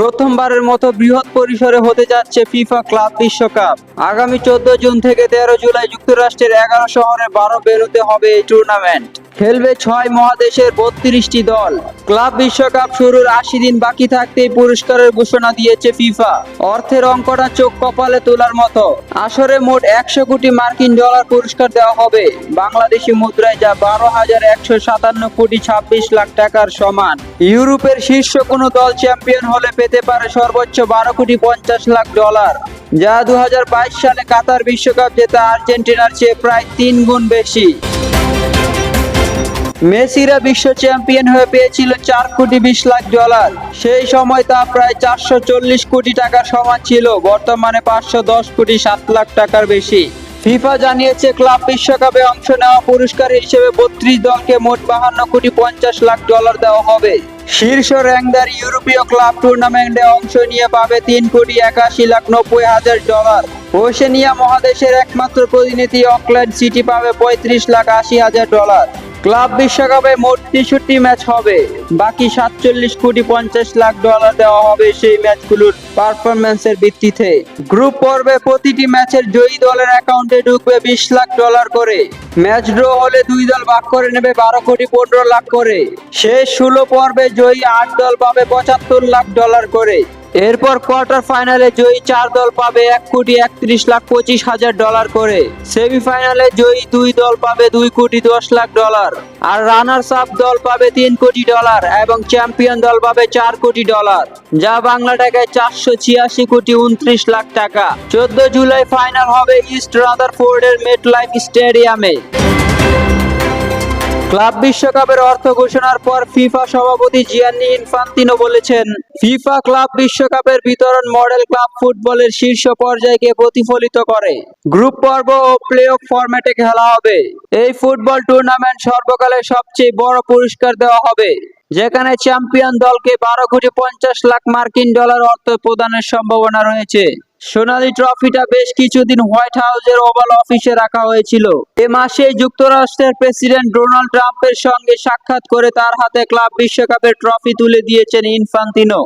প্রথমবারের মতো বৃহৎ পরিসরে হতে যাচ্ছে ফিফা ক্লাব বিশ্বকাপ। আগামী চোদ্দ জুন থেকে তেরো জুলাই যুক্তরাষ্ট্রের এগারো শহরে বারো বেরোতে হবে এই টুর্নামেন্ট খেলবে ছয় মহাদেশের বত্রিশটি দল। ক্লাব বিশ্বকাপ শুরুর আশি দিন বাকি থাকতেই পুরস্কারের ঘোষণা দিয়েছে ফিফা। অর্থের অঙ্কটা চোখ কপালে তোলার মতো। আসরে মোট একশো কোটি মার্কিন ডলার পুরস্কার দেওয়া হবে। বাংলাদেশি মুদ্রায় যা বারো হাজার একশো সাতান্ন কোটি ছাব্বিশ লাখ টাকার সমান। ইউরোপের শীর্ষ কোনো দল চ্যাম্পিয়ন হলে পেতে পারে সর্বোচ্চ বারো কোটি পঞ্চাশ লাখ ডলার, যা দু হাজার বাইশ সালে কাতার বিশ্বকাপ জেতা আর্জেন্টিনার চেয়ে প্রায় তিন গুণ বেশি। মেসিরা বিশ্ব চ্যাম্পিয়ন হয়ে পেয়েছিল চার কোটি বিশ লাখ ডলার, সেই সময় তা প্রায় চারশো চল্লিশ কোটি টাকার সমান ছিল, বর্তমানে পাঁচশো দশ কোটি সাত লাখ টাকার বেশি। ফিফা জানিয়েছে ক্লাব বিশ্বকাপে অংশ নেওয়া পুরস্কার হিসেবে বত্রিশ দলকে মোট বাহান্ন কোটি পঞ্চাশ লাখ ডলার দেওয়া হবে। শীর্ষ র্যাঙ্কদার ইউরোপীয় ক্লাব টুর্নামেন্টে অংশ নিয়ে পাবে তিন কোটি একাশি লাখ নব্বই হাজার ডলার। ওশেনিয়া মহাদেশের একমাত্র প্রতিনিধি অকল্যান্ড সিটি পাবে পঁয়ত্রিশ লাখ আশি হাজার ডলার। ক্লাব বিশ্বকাপে মোট তেষট্টি ম্যাচ হবে। বাকি সাতচল্লিশ কোটি পঞ্চাশ লাখ ডলার দেওয়া হবে সেই ম্যাচগুলোর পারফরমেন্সের ভিত্তিতে। গ্রুপ পর্বে প্রতিটি ম্যাচের জয়ী দলের অ্যাকাউন্টে ঢুকবে বিশ লাখ ডলার করে। ম্যাচ ড্র হলে দুই দল ভাগ করে নেবে বারো কোটি পনেরো লাখ করে। শেষ ষোলো পর্বে জয়ী আট দল পাবে পঁচাত্তর লাখ ডলার করে। এরপর কোয়ার্টার ফাইনালে জয়ী চার দল পাবে এক কোটি একত্রিশ লাখ পঁচিশ হাজার ডলার করে। সেমিফাইনালে জয়ী দুই দল পাবে দুই কোটি দশ লাখ ডলার। আর রানার্স আপ দল পাবে তিন কোটি ডলার এবং চ্যাম্পিয়ন দল পাবে চার কোটি ডলার, যা বাংলা টাকায় চারশো ছিয়াশি কোটি উনত্রিশ লাখ টাকা। চোদ্দ জুলাই ফাইনাল হবে ইস্ট রাদারফোর্ডের মেট লাইফ স্টেডিয়ামে। ক্লাব বিশ্বকাপের অর্থ ঘোষণার পর ফিফা সভাপতি জিয়ানি ইনফান্তিনো বলেছেন, ফিফা ক্লাব বিশ্বকাপের বিতরণ মডেল ক্লাব ফুটবলের শীর্ষ পর্যায়কে প্রতিফলিত করে। গ্রুপ পর্ব ও প্লে অফ ফরম্যাটে খেলা হবে। এই ফুটবল টুর্নামেন্ট সর্বকালের সবচেয়ে বড় পুরস্কার দেওয়া হবে, যেখানে চ্যাম্পিয়ন দলকে বারো কোটি পঞ্চাশ লাখ মার্কিন ডলার অর্থ প্রদানের সম্ভাবনা রয়েছে। সোনালী ট্রফিটা বেশ কিছুদিন হোয়াইট হাউসের ওভাল অফিসে রাখা হয়েছিল। এ মাসে যুক্তরাষ্ট্রের প্রেসিডেন্ট ডোনাল্ড ট্রাম্পের সঙ্গে সাক্ষাৎ করে তার হাতে ক্লাব বিশ্বকাপের ট্রফি তুলে দিয়েছেন ইনফান্তিনো।